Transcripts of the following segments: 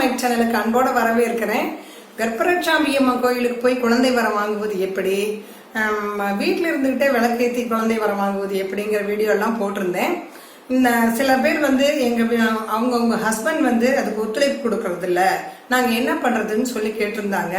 Mic சேனலுக்கு அன்போட வரவேற்கிறேன். கர்ப்பரட்சாம்பி அம்மா கோயிலுக்கு போய் குழந்தை வரம் வாங்குவது எப்படி? வீட்டில் இருந்துகிட்டே விளக்கேற்றி குழந்தை வரம் வாங்குவது எப்படிங்கிற வீடியோ எல்லாம் போட்டிருந்தேன். சில பேர் வந்து எங்க அவங்கவுங்க ஹஸ்பண்ட் வந்து அதுக்கு ஒத்துழைப்பு கொடுக்கறது இல்ல நாங்க என்ன பண்றதுன்னு சொல்லி கேட்டிருந்தாங்க.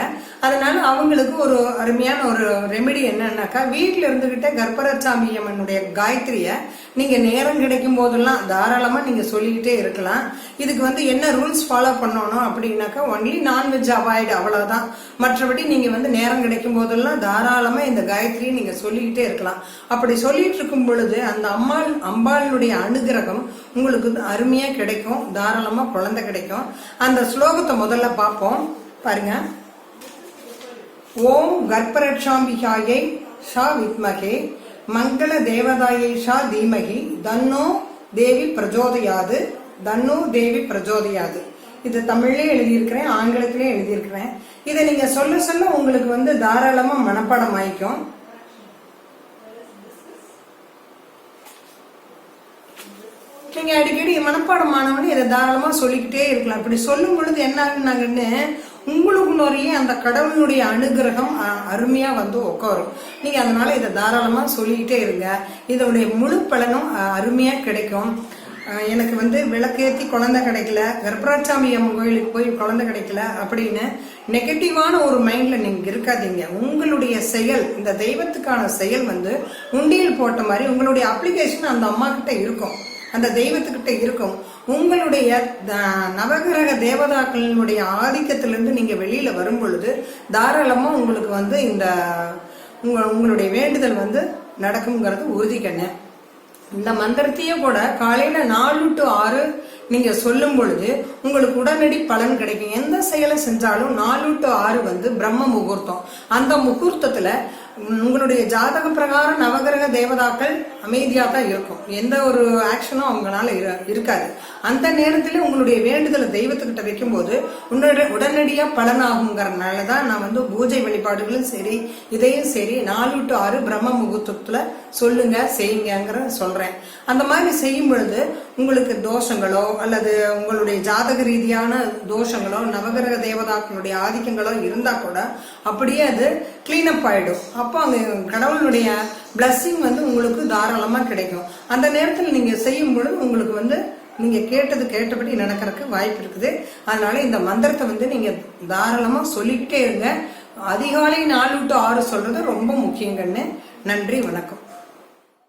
அதனால அவங்களுக்கு ஒரு அருமையான ஒரு ரெமெடி என்னன்னாக்கா வீட்டில் இருந்துக்கிட்டே கர்ப்பரசாமி அம்மனுடைய காயத்ரிய நீங்க நேரம் கிடைக்கும் போதெல்லாம் தாராளமா நீங்க சொல்லிக்கிட்டே இருக்கலாம். இதுக்கு வந்து என்ன ரூல்ஸ் ஃபாலோ பண்ணணும் அப்படின்னாக்கா ஒன்லி நான்வெஜ் அவாய்டு அவ்வளவுதான். மற்றபடி நீங்க வந்து நேரம் கிடைக்கும் போதெல்லாம் தாராளமா இந்த காயத்ரியை நீங்க சொல்லிக்கிட்டே இருக்கலாம். அப்படி சொல்லிட்டு இருக்கும் பொழுது அந்த அம்மாள் அம்பாளுடைய அனுகிரகம் உங்களுக்கு அருமையா கிடைக்கும் தாராளமா குழந்தை கிடைக்கும். அந்த ஸ்லோகத்தை முதல்ல பார்ப்போம். பாருங்க. ஓம் கர்ப்பரட்சாம்பிகாயை ஷா வித்மகே மங்கள தேவதாயை ஷா தீமகி தன்னோ தேவி பிரஜோதயாது தன்னோ தேவி பிரஜோதயாது. இது தமிழ்லயே எழுதியிருக்கிறேன் ஆங்கிலத்திலே எழுதியிருக்கிறேன். இதை நீங்க சொல்ல சொல்ல உங்களுக்கு வந்து தாராளமா மனப்பாடம் ஆயிக்கும். நீங்க அடிக்கடி மனப்பாடம் மனப்பாடமானவனே இதை தாராளமா சொல்லிக்கிட்டே இருக்கலாம். இப்படி சொல்லும் பொழுது என்ன ஆகுனாங்கன்னு உங்களுக்குள்ளோரையே அந்த கடவுளுடைய அனுகிரகம் அருமையாக அருமையா வந்து உட்காரும். நீங்க அதனால இதை தாராளமா சொல்லிக்கிட்டே இருங்க. இதோடைய முழு பலனும் அருமையாக அருமையா கிடைக்கும். எனக்கு வந்து விளக்கேற்றி குழந்தை கிடைக்கல. கர்ப்பராட்சாமி அம்மன் கோயிலுக்கு போய் குழந்தை கிடைக்கல அப்படின்னு நெகட்டிவான ஒரு மைண்ட்ல நீங்க இருக்காதீங்க. உங்களுடைய செயல் இந்த தெய்வத்துக்கான செயல் வந்து உண்டியல் போட்ட மாதிரி உங்களுடைய அப்ளிகேஷன் அந்த அம்மா கிட்ட இருக்கும். அந்த தெய்வத்துக்கிட்ட இருக்கும். உங்களுடைய நவகிரக தேவதாக்களினுடைய ஆதிக்கத்திலிருந்து நீங்கள் வெளியில் வரும் பொழுது தாராளமாக உங்களுக்கு வந்து இந்த உங்க உங்களுடைய வேண்டுதல் வந்து நடக்குங்கிறது உறுதி கண்ணு. இந்த மந்திரத்தையே கூட காலையில் நாலு டு ஆறு நீங்கள் சொல்லும் பொழுது உங்களுக்கு உடனடி பலன் கிடைக்கும். எந்த செயலை செஞ்சாலும் நாலு டு ஆறு வந்து பிரம்ம முகூர்த்தம். அந்த முகூர்த்தத்தில் உங்களுடைய ஜாதக பிரகாரம் நவகிரக தேவதாக்கள் அமைதியாக தான் இருக்கும். எந்த ஒரு ஆக்ஷனும் அவங்களால இரு- இருக்காது. அந்த நேரத்தில் உங்களுடைய வேண்டுதலை தெய்வத்துக்கிட்ட வைக்கும்போது உடனடி உடனடியாக பலனாகுங்கிறதுனால தான் நான் வந்து பூஜை வழிபாடுகளும் சரி இதையும் சரி நாலு டு ஆறு பிரம்ம முகூர்த்தத்தில் சொல்லுங்க செய்யுங்கிற சொல்கிறேன் அந்த மாதிரி செய்யும் பொழுது உங்களுக்கு தோஷங்களோ அல்லது உங்களுடைய ஜாதக ரீதியான தோஷங்களோ நவகிரக தேவதாக்களுடைய ஆதிக்கங்களோ இருந்தால் கூட அப்படியே அது கிளீனப் ஆகிடும் அப்போ அங்கே கடவுளுடைய பிளஸ்ஸிங் வந்து உங்களுக்கு தாராளமாக கிடைக்கும். அந்த நேரத்தில் நீங்கள் செய்யும் பொழுது உங்களுக்கு வந்து நீங்கள் கேட்டது கேட்டபடி நடக்கிறதுக்கு வாய்ப்பு இருக்குது. அதனால இந்த மந்திரத்தை வந்து நீங்கள் தாராளமாக சொல்லிக்கிட்டே இருங்க. அதிகாலை நாலு டு ஆறு சொல்கிறது ரொம்ப முக்கியங்கன்னு. நன்றி வணக்கம்.